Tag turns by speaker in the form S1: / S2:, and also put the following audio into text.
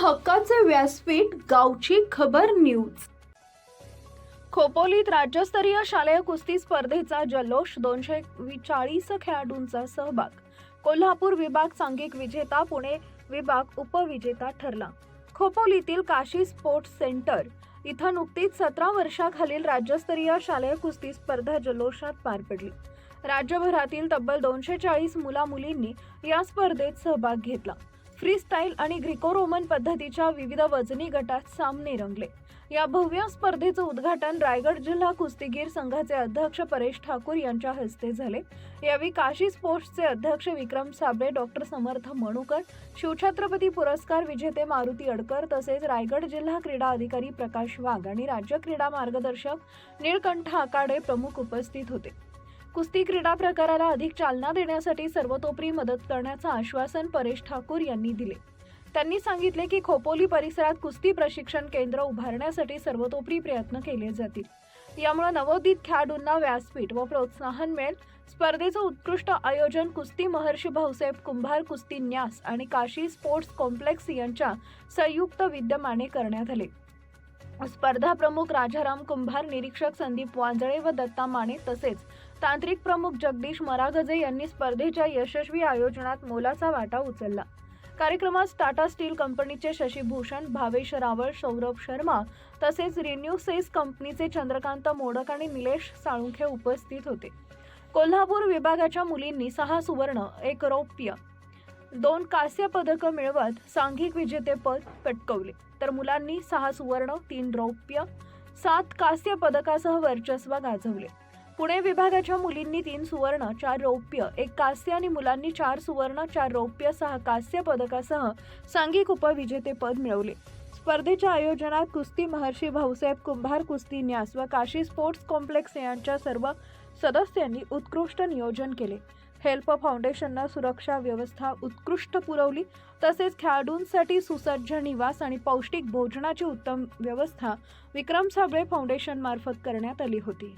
S1: हक्काचे व्यासपीठ गावची खबर न्यूज. खोपोलीत राज्यस्तरीय शालेय कुस्ती स्पर्धेचा जल्लोष दोनशे चाळीस खेळाडूंचा सहभाग. कोल्हापूर विभाग सांघिक विजेता पुणे विभाग उपविजेता ठरला. खोपोलीतील काशी स्पोर्ट्स सेंटर इथं नुकतीच सतरा वर्षाखालील राज्यस्तरीय शालेय कुस्ती स्पर्धा जल्लोषात पार पडली. राज्यभरातील तब्बल दोनशे चाळीस मुला मुलींनी या स्पर्धेत सहभाग घेतला. फ्री स्टाईल आणि ग्रिको रोमन पद्धतीच्या विविध वजनी गटात सामने रंगले. या भव्य स्पर्धेचं उद्घाटन रायगड जिल्हा कुस्तीगीर संघाचे अध्यक्ष परेश ठाकूर यांच्या हस्ते झाले. यावेळी काशी स्पोर्ट्सचे अध्यक्ष विक्रम साबळे डॉक्टर समर्थ मणुकर शिवछत्रपती पुरस्कार विजेते मारुती अडकर तसेच रायगड जिल्हा क्रीडा अधिकारी प्रकाश वाघ आणि राज्य क्रीडा मार्गदर्शक निळकंठ आकाडे प्रमुख उपस्थित होते. कुस्ती क्रीडा प्रकाराला अधिक चालना देण्यासाठी सर्वतोपरी मदत करण्याचं आश्वासन परेश ठाकूर यांनी दिले. त्यांनी सांगितले की खोपोली परिसरात कुस्ती प्रशिक्षण केंद्र उभारण्यासाठी सर्वतोपरी प्रयत्न केले जातील. यामुळे नवोदित खेळाडूंना व्यासपीठ व प्रोत्साहन मिळेल. स्पर्धेचं उत्कृष्ट आयोजन कुस्ती महर्षी भाऊसाहेब कुंभार कुस्ती न्यास आणि काशी स्पोर्ट्स कॉम्प्लेक्स यांच्या संयुक्त विद्यमाने करण्यात आले. स्पर्धा प्रमुख राजाराम कुंभार निरीक्षक संदीप वांजळे व दत्ता माने तसेच तांत्रिक प्रमुख जगदीश मरागजे यांनी स्पर्धेच्या यशस्वी आयोजनात मोलाचा वाटा उचलला. कार्यक्रमात टाटा स्टील कंपनीचे शशीभूषण भावेश रावळ सौरभ शर्मा तसेच रिन्यूसेस कंपनीचे चंद्रकांत मोडक आणि निलेश साळुंखे उपस्थित होते. कोल्हापूर विभागाच्या मुलींनी सहा सुवर्ण एक रौप्य दोन कांस्य पदकं मिळवत सांघिक विजेतेपद पटकवले. तर मुलांनी सहा सुवर्ण तीन रौप्य सात कांस्य पदकासह वर्चस्व गाजवले. पुणे विभागाच्या मुलींनी तीन सुवर्ण चार रौप्य एक कांस्य आणि मुलांनी चार सुवर्ण चार रौप्य सहा कांस्य पदकासह सांघिक उपविजेतेपद मिळवले. स्पर्धेच्या आयोजनात कुस्ती महर्षी भाऊसाहेब कुंभार कुस्ती न्यास व काशी स्पोर्ट्स कॉम्प्लेक्स यांच्या सर्व सदस्यांनी उत्कृष्ट नियोजन केले. हेल्प फाउंडेशननं सुरक्षा व्यवस्था उत्कृष्ट पुरवली. तसेच खेळाडूंसाठी सुसज्ज निवास आणि पौष्टिक भोजनाची उत्तम व्यवस्था विक्रम साबळे फाउंडेशनमार्फत करण्यात आली होती.